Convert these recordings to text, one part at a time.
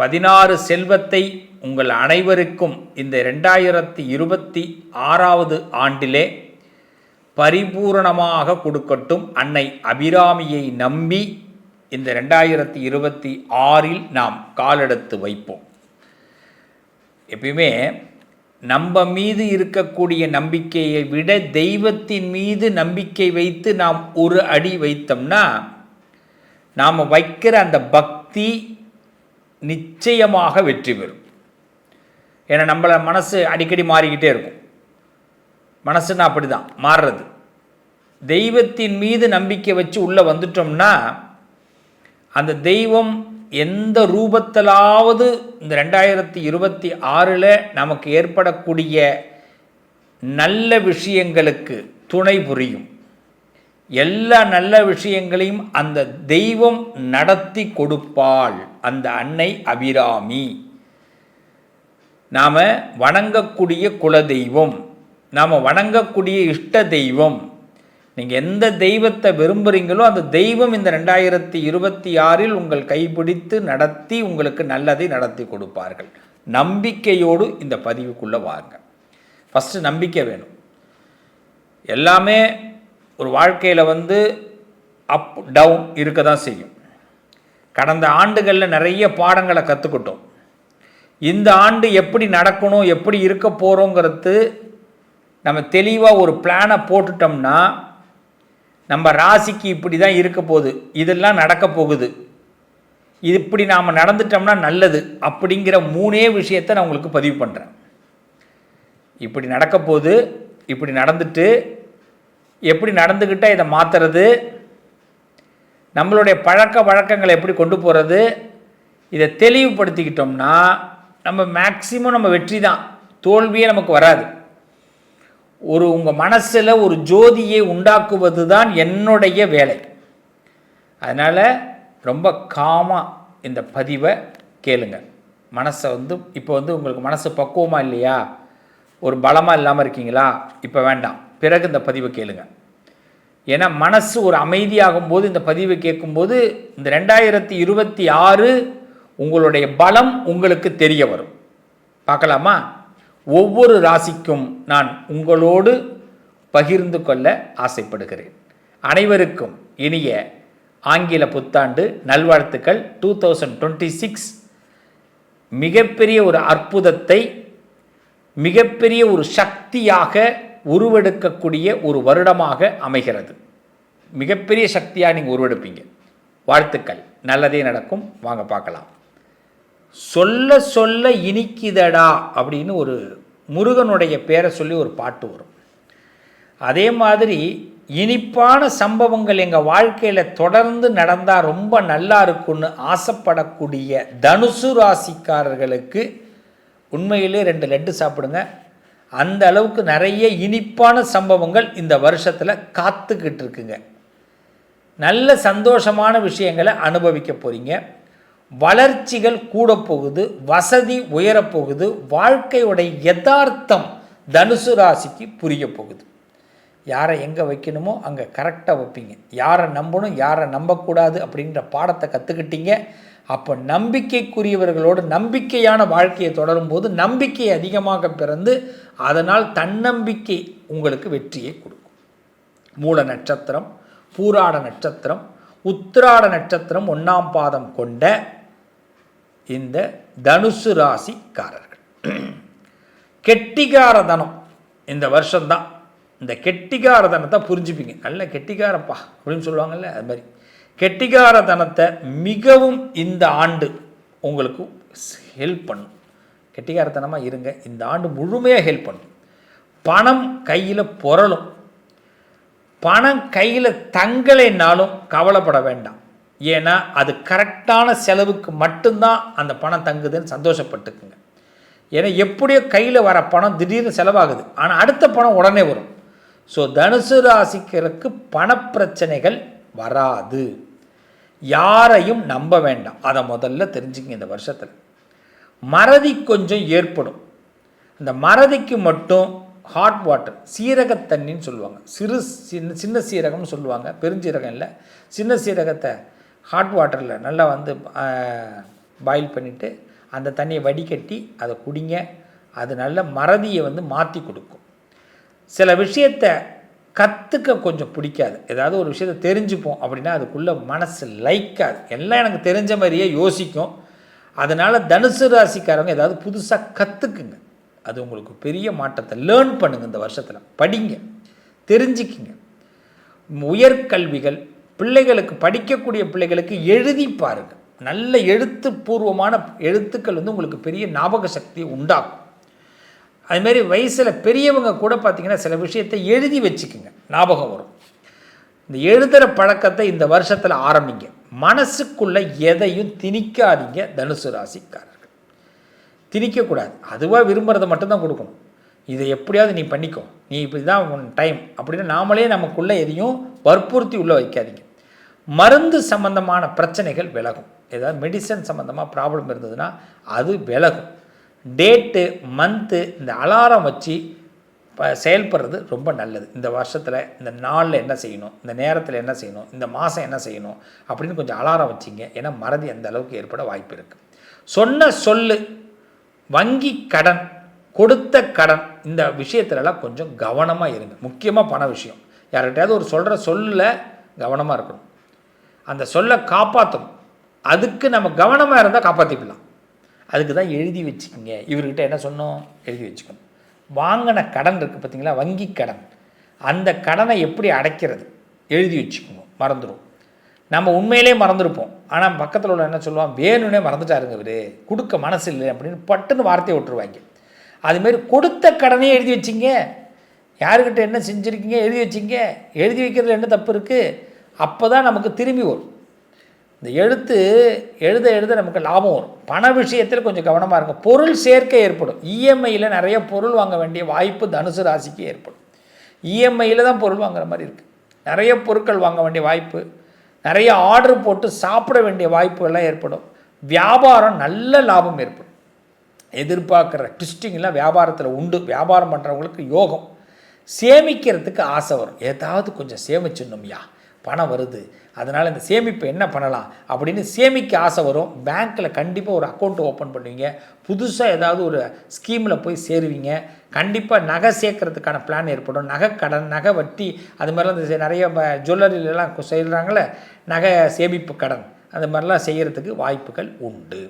பதினாறு செல்வத்தை உங்கள் அனைவருக்கும் இந்த ரெண்டாயிரத்தி இருபத்தி ஆறாவது ஆண்டிலே பரிபூரணமாக கொடுக்கட்டும். அன்னை அபிராமியை நம்பி இந்த ரெண்டாயிரத்தி இருபத்தி ஆறில் நாம் காலெடுத்து வைப்போம். எப்பயுமே நம்ம மீது இருக்கக்கூடிய நம்பிக்கையை விட தெய்வத்தின் மீது நம்பிக்கை வைத்து நாம் ஒரு அடி வைத்தோம்னா நாம் வைக்கிற அந்த பக்தி நிச்சயமாக வெற்றி பெறும். ஏன்னா நம்மளை மனசு அடிக்கடி மாறிக்கிட்டே இருக்கும். மனசுன்னா அப்படி தான் மாறுறது. தெய்வத்தின் மீது நம்பிக்கை வச்சு உள்ளே வந்துட்டோம்னா அந்த தெய்வம் எந்த ரூபத்திலாவது இந்த ரெண்டாயிரத்தி இருபத்தி ஆறில் நமக்கு ஏற்படக்கூடிய நல்ல விஷயங்களுக்கு துணை புரியும். எல்லா நல்ல விஷயங்களையும் அந்த தெய்வம் நடத்தி கொடுப்பாள். அந்த அன்னை அபிராமி. நாம் வணங்கக்கூடிய குலதெய்வம் நாம் வணங்கக்கூடிய இஷ்ட தெய்வம். நீங்கள் எந்த தெய்வத்தை விரும்புகிறீங்களோ அந்த தெய்வம் இந்த ரெண்டாயிரத்தி இருபத்தி ஆறில் உங்கள் கைப்பிடித்து நடத்தி உங்களுக்கு நல்லதை நடத்தி கொடுப்பார்கள். நம்பிக்கையோடு இந்த பதிவுக்குள்ளே வாருங்க. ஃபஸ்ட்டு நம்பிக்கை வேணும். எல்லாமே ஒரு வாழ்க்கையில் வந்து அப் டவுன் இருக்க தான் செய்யும். கடந்த ஆண்டுகளில் நிறைய பாடங்களை கற்றுக்கிட்டோம் இந்த ஆண்டு எப்படி நடக்கணும் எப்படி இருக்க போகிறோங்கிறது நம்ம தெளிவாக ஒரு பிளானை போட்டுட்டோம்னா நம்ம ராசிக்கு இப்படி தான் இருக்க போகுது. இதெல்லாம் நடக்க போகுது. இது இப்படி நாம் நடந்துட்டோம்னா நல்லது அப்படிங்கிற மூணே விஷயத்தை நான் உங்களுக்கு பதிவு பண்ணுறேன் இப்படி நடக்க போகுது இப்படி நடந்துட்டு எப்படி நடந்துக்கிட்டால் இதை மாற்றுறது நம்மளுடைய பழக்க வழக்கங்களை எப்படி கொண்டு போகிறது இதை தெளிவுபடுத்திக்கிட்டோம்னா நம்ம மேக்சிமம் நம்ம வெற்றி தான். தோல்வியே நமக்கு வராது. ஒரு உங்கள் மனசில் ஒரு ஜோதியை உண்டாக்குவது தான் என்னுடைய வேலை. அதனால் ரொம்ப காமாக இந்த பதிவை கேளுங்க. மனசை வந்து இப்போ வந்து உங்களுக்கு மனசு பக்குவமாக இல்லையா? ஒரு பலமாக இல்லாமல் இருக்கீங்களா? இப்போ வேண்டாம். பிறகு இந்த பதிவை கேளுங்கள் ஏன்னா மனசு ஒரு அமைதியாகும் போது இந்த பதிவை கேட்கும்போது இந்த ரெண்டாயிரத்தி இருபத்தி ஆறு உங்களுடைய பலம் உங்களுக்கு தெரிய வரும். பார்க்கலாமா? ஒவ்வொரு ராசிக்கும் நான் உங்களோடு பகிர்ந்து கொள்ள ஆசைப்படுகிறேன். அனைவருக்கும் இனிய ஆங்கில புத்தாண்டு நல்வாழ்த்துக்கள். டூ தௌசண்ட் டுவெண்ட்டி சிக்ஸ் மிகப்பெரிய ஒரு அற்புதத்தை மிகப்பெரிய ஒரு சக்தியாக உருவெடுக்கக்கூடிய ஒரு வருடமாக அமைகிறது. மிகப்பெரிய சக்தியாக நீங்கள் உருவெடுப்பீங்க. வாழ்த்துக்கள். நல்லதே நடக்கும். வாங்க பார்க்கலாம். சொல்ல சொல்ல இனிக்குதடா அப்படின்னு ஒரு முருகனுடைய பேரை சொல்லி ஒரு பாட்டு வரும். அதே மாதிரி இனிப்பான சம்பவங்கள் எங்கள் வாழ்க்கையில் தொடர்ந்து நடந்தால் ரொம்ப நல்லா இருக்குன்னு ஆசைப்படக்கூடிய தனுசு ராசிக்காரர்களுக்கு உண்மையிலே ரெண்டு லட்டு சாப்பிடுங்க. அந்த அளவுக்கு நிறைய இனிப்பான சம்பவங்கள் இந்த வருஷத்தில் காத்துக்கிட்டு இருக்குங்க. நல்ல சந்தோஷமான விஷயங்களை அனுபவிக்க போகிறீங்க வளர்ச்சிகள் கூட போகுது வசதி உயரப்போகுது வாழ்க்கையுடைய யதார்த்தம் தனுசு ராசிக்கு புரிய போகுது. யாரை எங்கே வைக்கணுமோ அங்கே கரெக்டாக வைப்பீங்க. யாரை நம்பணும் யாரை நம்பக்கூடாது அப்படின்ற பாடத்தை கற்றுக்கிட்டீங்க அப்போ நம்பிக்கைக்குரியவர்களோடு நம்பிக்கையான வாழ்க்கையை தொடரும்போது நம்பிக்கை அதிகமாக பிறந்து அதனால் தன்னம்பிக்கை உங்களுக்கு வெற்றியை கொடுக்கும். மூல நட்சத்திரம் பூராட நட்சத்திரம் உத்திராட நட்சத்திரம் ஒன்றாம் பாதம் கொண்ட இந்த தனுசு ராசிக்காரர்கள். கெட்டிகார தனம் இந்த வருஷம்தான். இந்த கெட்டிகார தனத்தை புரிஞ்சுப்பீங்க. நல்ல கெட்டிகாரப்பா அப்படின்னு சொல்லுவாங்கல்ல அது மாதிரி. கெட்டிகாரத்தனத்தை மிகவும் இந்த ஆண்டு உங்களுக்கு ஹெல்ப் பண்ணும். கெட்டிகாரத்தனமாக இருங்க இந்த ஆண்டு முழுமையாக ஹெல்ப் பண்ணும். பணம் கையில் புரளும் பணம் கையில் தங்கலைனாலும் கவலைப்பட வேண்டாம். ஏன்னா அது கரெக்டான செலவுக்கு மட்டும்தான் அந்த பணம் தங்குதுன்னு சந்தோஷப்பட்டுக்குங்க. ஏன்னா எப்படியோ கையில் வர பணம் திடீர்னு செலவாகுது. ஆனால் அடுத்த பணம் உடனே வரும். ஸோ தனுசு ராசிக்கிறதுக்கு பணப்பிரச்சனைகள் வராது. யாரையும் நம்ப வேண்டாம். அதை முதல்ல தெரிஞ்சுங்க இந்த வருஷத்தில். மறதி கொஞ்சம் ஏற்படும். இந்த மறதிக்கு மட்டும் ஹாட் வாட்டர் சீரக தண்ணின்னு சொல்லுவாங்க. சிறு சின்ன சின்ன சீரகம்னு சொல்லுவாங்க. பெருஞ்சீரகம் இல்லை. சின்ன சீரகத்தை ஹாட் வாட்டரில் நல்லா வந்து பாயில் பண்ணிவிட்டு அந்த தண்ணியை வடிகட்டி அதை குடிங்க. அது நல்ல மறதியை வந்து மாற்றி கொடுக்கும். சில விஷயத்தை கற்றுக்க கொஞ்சம் பிடிக்காது. ஏதாவது ஒரு விஷயத்த தெரிஞ்சுப்போம் அப்படின்னா அதுக்குள்ளே மனசு லைக்காது. எல்லாம் எனக்கு தெரிஞ்ச மாதிரியே யோசிக்கும். அதனால் தனுசு ராசிக்காரங்க ஏதாவது புதுசாக கற்றுக்குங்க அது உங்களுக்கு பெரிய மாற்றத்தை லேர்ன் பண்ணுங்கள் இந்த வருஷத்தில். படிங்க. தெரிஞ்சுக்குங்க. உயர்கல்விகள் பிள்ளைகளுக்கு படிக்கக்கூடிய பிள்ளைகளுக்கு எழுதி பாருங்கள் நல்ல எழுத்துப்பூர்வமான எழுத்துக்கள் வந்து உங்களுக்கு பெரிய ஞாபக சக்தியை உண்டாகும் அதுமாரி வயசில் பெரியவங்க கூட பார்த்திங்கன்னா சில விஷயத்தை எழுதி வச்சுக்குங்க. ஞாபகம் வரும். இந்த எழுதுகிற பழக்கத்தை இந்த வருஷத்தில் ஆரம்பிங்க. மனசுக்குள்ளே எதையும் திணிக்காதீங்க தனுசு ராசிக்காரர்கள். திணிக்கக்கூடாது அதுவாக விரும்புகிறத மட்டும்தான் கொடுக்கணும். இதை எப்படியாவது நீ பண்ணிக்கோ. நீ இப்படி தான் உன் டைம் அப்படின்னு நாமளே நமக்குள்ளே எதையும் வற்புறுத்தி உள்ளே வைக்காதீங்க. மருந்து சம்பந்தமான பிரச்சனைகள் விலகும். ஏதாவது மெடிசன் சம்மந்தமாக ப்ராப்ளம் இருந்ததுன்னா அது விலகும். டேட்டு மந்த்து இந்த அலாரம் வச்சு செயல்படுறது ரொம்ப நல்லது. இந்த வருஷத்தில் இந்த நாளில் என்ன செய்யணும் இந்த நேரத்தில் என்ன செய்யணும் இந்த மாதம் என்ன செய்யணும் அப்படின்னு கொஞ்சம் அலாரம் வச்சிங்க. ஏன்னா மறதி அந்த அளவுக்கு ஏற்பட வாய்ப்பு இருக்குது சொன்ன சொல்லு வங்கி கடன் கொடுத்த கடன் இந்த விஷயத்துலலாம் கொஞ்சம் கவனமாக இருங்க. முக்கியமாக பண விஷயம். யார்கிட்டயாவது ஒரு சொல்கிற சொல்லில் கவனமாக இருக்கணும். அந்த சொல்லை காப்பாற்றணும் அதுக்கு நம்ம கவனமாக இருந்தால் காப்பாற்றிக்கலாம் அதுக்கு தான் எழுதி வச்சுக்கோங்க. இவர்கிட்ட என்ன சொன்னோம்? எழுதி வச்சுக்கணும். வாங்கின கடன் இருக்குது பார்த்தீங்களா? வங்கி கடன். அந்த கடனை எப்படி அடைக்கிறது? எழுதி வச்சுக்கணும். மறந்துடும் நம்ம உண்மையிலே மறந்துருப்போம். ஆனால் பக்கத்தில் உள்ள என்ன சொல்லுவான்? வேணும்னே மறந்துட்டாருங்க இவர். கொடுக்க மனசு இல்லை அப்படின்னு பட்டுன்னு வார்த்தையை விட்டுருவாங்க. அதுமாரி கொடுத்த கடனையே எழுதி வச்சிங்க. யாருக்கிட்ட என்ன செஞ்சுருக்கீங்க? எழுதி வச்சிங்க. எழுதி வைக்கிறதுல என்ன தப்பு இருக்குது அப்போ தான் நமக்கு திரும்பி வரும். இந்த எழுத்து எழுத எழுத நமக்கு லாபம் வரும். பண விஷயத்தில் கொஞ்சம் கவனமாக இருக்கும் பொருள் சேர்க்கை ஏற்படும். இஎம்ஐயில் நிறைய பொருள் வாங்க வேண்டிய வாய்ப்பு தனுசு ராசிக்கு ஏற்படும். இஎம்ஐயில் தான் பொருள் வாங்குற மாதிரி இருக்குது நிறைய பொருட்கள் வாங்க வேண்டிய வாய்ப்பு நிறைய ஆர்டர் போட்டு சாப்பிட வேண்டிய வாய்ப்புகள்லாம் ஏற்படும். வியாபாரம் நல்ல லாபம் ஏற்படும். எதிர்பார்க்குற ட்விஸ்டிங்லாம் வியாபாரத்தில் உண்டு. வியாபாரம் பண்ணுறவங்களுக்கு யோகம். சேமிக்கிறதுக்கு ஆசை வரும். ஏதாவது கொஞ்சம் சேமிச்சிடணும்யா. பணம் வருது. அதனால் இந்த சேமிப்பு என்ன பண்ணலாம் அப்படின்னு சேமிக்க ஆசை வரும். பேங்க்கில் கண்டிப்பாக ஒரு அக்கௌண்ட் ஓப்பன் பண்ணுவீங்க. புதுசாக ஏதாவது ஒரு ஸ்கீமில் போய் சேருவீங்க. கண்டிப்பாக நகை சேர்க்கறதுக்கான பிளான் ஏற்படும். நகை கடன் நகை வட்டி அது மாதிரிலாம் இந்த நிறைய ஜுவல்லரிலலாம் செய்கிறாங்களே நகை சேமிப்பு கடன் அந்த மாதிரிலாம் செய்கிறதுக்கு வாய்ப்புகள் உண்டு.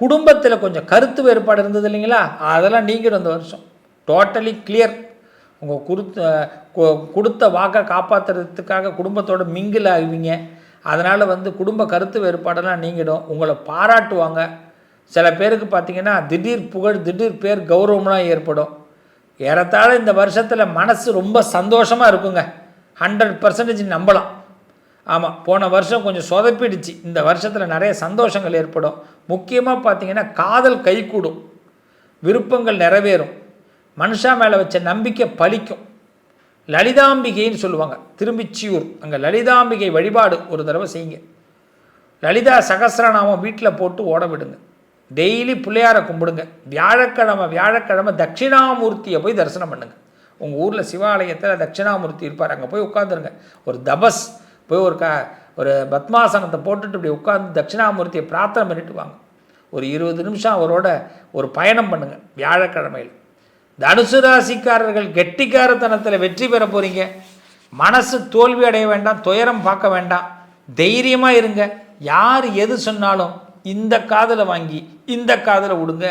குடும்பத்தில் கொஞ்சம் கருத்து வேறுபாடு இருந்தது இல்லைங்களா? அதெல்லாம் நீங்கள் இந்த வருஷம். டோட்டலி கிளியர் உங்கள் கொடுத்த கொடுத்த வாக்கை காப்பாற்றுறதுக்காக குடும்பத்தோட மிங்கில் ஆகுவீங்க. அதனால் வந்து குடும்ப கருத்து வேறுபாடெல்லாம் நீங்கிடும். உங்களை பாராட்டுவாங்க. சில பேருக்கு பார்த்திங்கன்னா திடீர் புகழ் திடீர் பேர் கௌரவம்லாம் ஏற்படும். ஏறத்தாழ இந்த வருஷத்தில் மனசு ரொம்ப சந்தோஷமாக இருக்குங்க. ஹண்ட்ரட் பர்சன்டேஜ் நம்பலாம். ஆமாம் போன வருஷம் கொஞ்சம் சொதப்பிடுச்சு. இந்த வருஷத்தில் நிறைய சந்தோஷங்கள் ஏற்படும். முக்கியமாக பார்த்திங்கன்னா காதல் கைகூடும். விருப்பங்கள் நிறைவேறும். மனுஷா மேலே வச்ச நம்பிக்கை பலிக்கும். லலிதாம்பிகைன்னு சொல்லுவாங்க. திரும்பிச்சியூர். அங்கே லலிதாம்பிகை வழிபாடு ஒரு தடவை செய்யுங்க. லலிதா சகசிரநாமம் வீட்டில் போட்டு ஓட விடுங்க. டெய்லி பிள்ளையாரை கும்பிடுங்க. வியாழக்கிழமை வியாழக்கிழமை தட்சிணாமூர்த்தியை போய் தரிசனம் பண்ணுங்கள் உங்கள் ஊரில் சிவாலயத்தில் தட்சிணாமூர்த்தி இருப்பார். அங்கே போய் உட்காந்துருங்க ஒரு தபஸ் போய் ஒரு க ஒரு பத்மாசனத்தை போட்டுட்டு இப்படி உட்காந்து தட்சிணாமூர்த்தியை பிரார்த்தனை பண்ணிட்டு வாங்க. ஒரு இருபது நிமிஷம் அவரோட ஒரு பயணம் பண்ணுங்கள் வியாழக்கிழமையில். தனுசு ராசிக்காரர்கள் கெட்டிக்காரத்தனத்தில் வெற்றி பெற போகிறீங்க மனசு தோல்வி அடைய வேண்டாம் துயரம் பார்க்க வேண்டாம். தைரியமாக இருங்க. யார் எது சொன்னாலும் இந்த காதில் வாங்கி இந்த காதில் விடுங்க.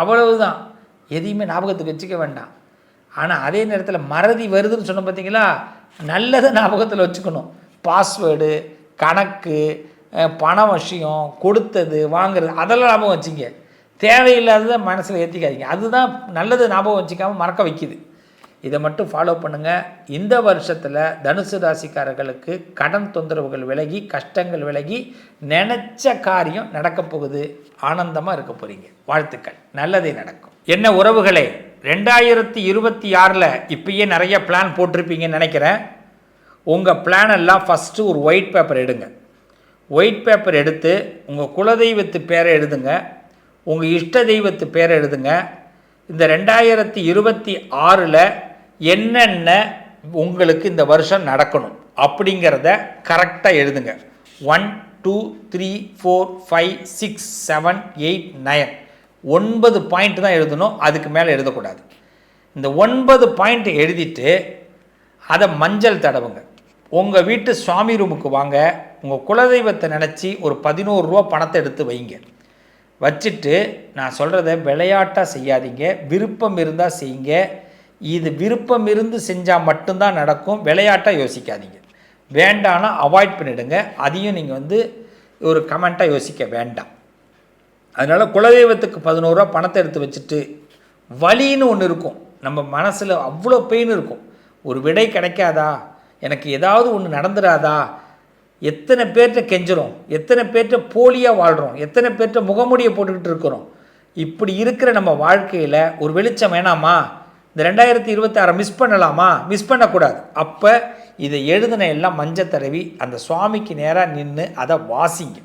அவ்வளவுதான். எதையுமே ஞாபகத்துக்கு வச்சுக்க வேண்டாம். ஆனால் அதே நேரத்தில் மறதி வருதுன்னு சொன்ன பார்த்தீங்களா நல்லதை ஞாபகத்தில் வச்சுக்கணும். பாஸ்வேர்டு கணக்கு பண விஷயம் கொடுத்தது வாங்குறது அதெல்லாம் ஞாபகம் வச்சுங்க. தேவையில்லாததை மனசில் ஏற்றிக்காதீங்க அதுதான் நல்லது ஞாபகம் வச்சுக்காமல் மறக்க வைக்கிது. இதை மட்டும் ஃபாலோ பண்ணுங்கள் இந்த வருஷத்தில் தனுசு ராசிக்காரர்களுக்கு கடன் தொந்தரவுகள் விலகி கஷ்டங்கள் விலகி நினச்ச காரியம் நடக்கப் போகுது. ஆனந்தமாக இருக்க போகிறீங்க வாழ்த்துக்கள். நல்லதே நடக்கும். என்ன உறவுகளே? ரெண்டாயிரத்தி இருபத்தி ஆறில் இப்பயே நிறைய பிளான் போட்டிருப்பீங்கன்னு நினைக்கிறேன். உங்கள் பிளான் எல்லாம் ஃபஸ்ட்டு ஒரு ஒயிட் பேப்பர் எடுங்க. ஒயிட் பேப்பர் எடுத்து உங்கள் குலதெய்வத்து பேரை எழுதுங்க. உங்கள் இஷ்ட தெய்வத்து பேரை எழுதுங்க. இந்த ரெண்டாயிரத்தி இருபத்தி ஆறில் என்னென்ன உங்களுக்கு இந்த வருஷம் நடக்கணும் அப்படிங்கிறத கரெக்டாக எழுதுங்க. One two three four five six seven eight nine ஒன்பது பாயிண்ட் தான் எழுதணும் அதுக்கு மேலே எழுதக்கூடாது. இந்த ஒன்பது பாயிண்ட் எழுதிட்டு அதை மஞ்சள் தடவுங்க. உங்கள் வீட்டு சுவாமி ரூமுக்கு வாங்க. உங்கள் குலதெய்வத்தை நினச்சி ஒரு பதினோரு ரூபா பணத்தை எடுத்து வைங்க. வச்சுட்டு நான் சொல்கிறத விளையாட்டாக செய்யாதீங்க விருப்பம் இருந்தால் செய்யுங்க. இது விருப்பம் இருந்து செஞ்சால் மட்டும்தான் நடக்கும் விளையாட்டாக யோசிக்காதீங்க. வேண்டான்னா அவாய்ட் பண்ணிவிடுங்க அதையும் நீங்கள் வந்து ஒரு கமெண்ட்டாக யோசிக்க வேண்டாம். அதனால் குலதெய்வத்துக்கு பதினோருவா பணத்தை எடுத்து வச்சுட்டு வலின்னு ஒன்று இருக்கும். நம்ம மனசில் அவ்வளோ பெயின் இருக்கும். ஒரு விடை கிடைக்காதா? எனக்கு ஏதாவது ஒன்று நடந்துடாதா எத்தனை பேர்கிட்ட கெஞ்சுறோம்? எத்தனை பேர்கிட்ட போலியாக வாழ்கிறோம் எத்தனை பேர்கிட்ட முகமுடியை போட்டுக்கிட்டு இருக்கிறோம்? இப்படி இருக்கிற நம்ம வாழ்க்கையில் ஒரு வெளிச்சம் வேணாமா? இந்த ரெண்டாயிரத்தி இருபத்தாறை மிஸ் பண்ணலாமா? மிஸ் பண்ணக்கூடாது. அப்போ இதை எழுதின எல்லாம் மஞ்சள் தடவி அந்த சுவாமிக்கு நேராக நின்று அதை வாசிங்க.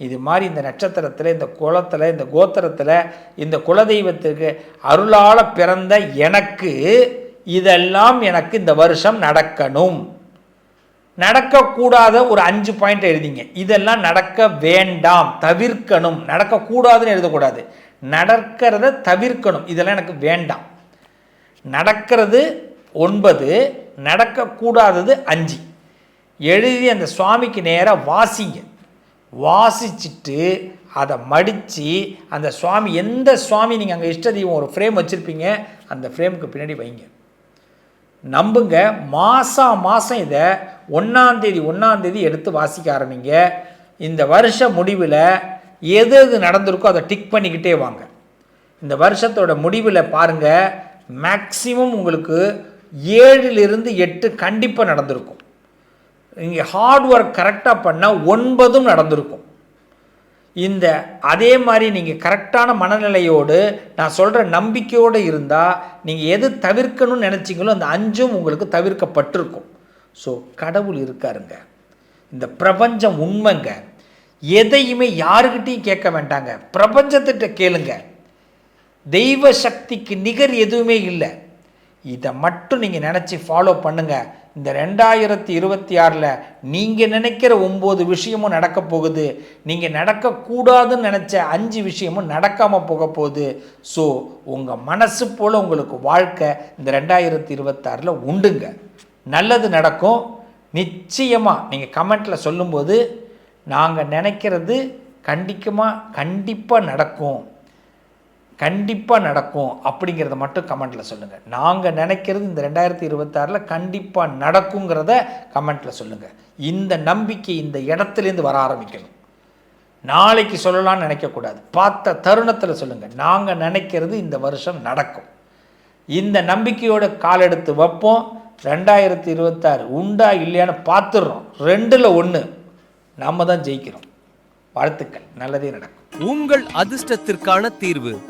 இது மாதிரி இந்த நட்சத்திரத்தில் இந்த குளத்தில் இந்த கோத்திரத்தில் இந்த குலதெய்வத்துக்கு அருளால் பிறந்த எனக்கு இதெல்லாம் எனக்கு இந்த வருஷம் நடக்கணும். நடக்கக்கூடாத ஒரு அஞ்சு பாயிண்ட் எழுதிங்க. இதெல்லாம் நடக்க வேண்டாம். தவிர்க்கணும். நடக்கக்கூடாதுன்னு எழுதக்கூடாது. நடக்கிறத தவிர்க்கணும். இதெல்லாம் எனக்கு வேண்டாம். நடக்கிறது ஒன்பது நடக்கக்கூடாதது அஞ்சு. எழுதி அந்த சுவாமிக்கு நேராக வாசிங்க. வாசிச்சுட்டு அதை மடித்து அந்த சுவாமி எந்த சுவாமி நீங்கள் அங்கே இஷ்ட தெய்வம் ஒரு ஃப்ரேம் வச்சுருப்பீங்க அந்த ஃப்ரேமுக்கு பின்னாடி வைங்க. நம்புங்க மாதம் மாதம் இதை ஒன்றாந்தேதி ஒன்றாந்தேதி எடுத்து வாசிக்க ஆரம்பிங்க. இந்த வருஷ முடிவில் எது எது நடந்திருக்கோ அதை டிக் பண்ணிக்கிட்டே வாங்க. இந்த வருஷத்தோட முடிவில் பாருங்கள் மேக்சிமம் உங்களுக்கு ஏழிலிருந்து எட்டு கண்டிப்பாக நடந்திருக்கும். இங்கே ஹார்ட் ஒர்க் கரெக்டாக பண்ணால் ஒன்பதும் நடந்திருக்கும். இந்த அதே மாதிரி நீங்கள் கரெக்டான மனநிலையோடு நான் சொல்கிற நம்பிக்கையோடு இருந்தால் நீங்கள் எது தவிர்க்கணும்னு நினச்சிங்களோ அந்த அஞ்சும் உங்களுக்கு தவிர்க்கப்பட்டிருக்கும். ஸோ கடவுள் இருக்காருங்க. இந்த பிரபஞ்சம் உண்மைங்க. எதையுமே யாருக்கிட்டையும் கேட்க வேண்டாங்க. பிரபஞ்சத்திட்ட கேளுங்க. தெய்வ சக்திக்கு நிகர் எதுவுமே இல்லை. இதை மட்டும் நீங்கள் நினச்சி ஃபாலோ பண்ணுங்கள் இந்த ரெண்டாயிரத்தி இருபத்தி ஆறில் நீங்கள் நினைக்கிற ஒம்பது விஷயமும் நடக்க போகுது. நீங்கள் நடக்கக்கூடாதுன்னு நினச்ச அஞ்சு விஷயமும் நடக்காமல் போக போகுது. ஸோ உங்கள் மனசு போல் உங்களுக்கு வாழ்க்கை இந்த ரெண்டாயிரத்தி இருபத்தாறில் உண்டுங்க. நல்லது நடக்கும். நிச்சயமாக நீங்கள் கமெண்ட்டில் சொல்லும்போது நாங்கள் நினைக்கிறது கண்டிக்கமாக கண்டிப்பாக நடக்கும். கண்டிப்பாக நடக்கும் அப்படிங்கிறத மட்டும் கமெண்ட்டில் சொல்லுங்கள் நாங்கள் நினைக்கிறது இந்த ரெண்டாயிரத்தி இருபத்தாறில் கண்டிப்பாக நடக்குங்கிறத கமெண்ட்டில் சொல்லுங்கள் இந்த நம்பிக்கை இந்த இடத்துலேருந்து வர ஆரம்பிக்கணும். நாளைக்கு சொல்லலாம்னு நினைக்கக்கூடாது. பார்த்த தருணத்தில் சொல்லுங்கள் நாங்கள் நினைக்கிறது இந்த வருஷம் நடக்கும். இந்த நம்பிக்கையோட கால் எடுத்து வைப்போம். ரெண்டாயிரத்தி இருபத்தாறு உண்டா இல்லையான்னு பார்த்துடுறோம். ரெண்டில் ஒன்று நாம் தான் ஜெயிக்கிறோம். வாழ்த்துக்கள். நல்லதே நடக்கும். உங்கள் அதிர்ஷ்டத்திற்கான தீர்வு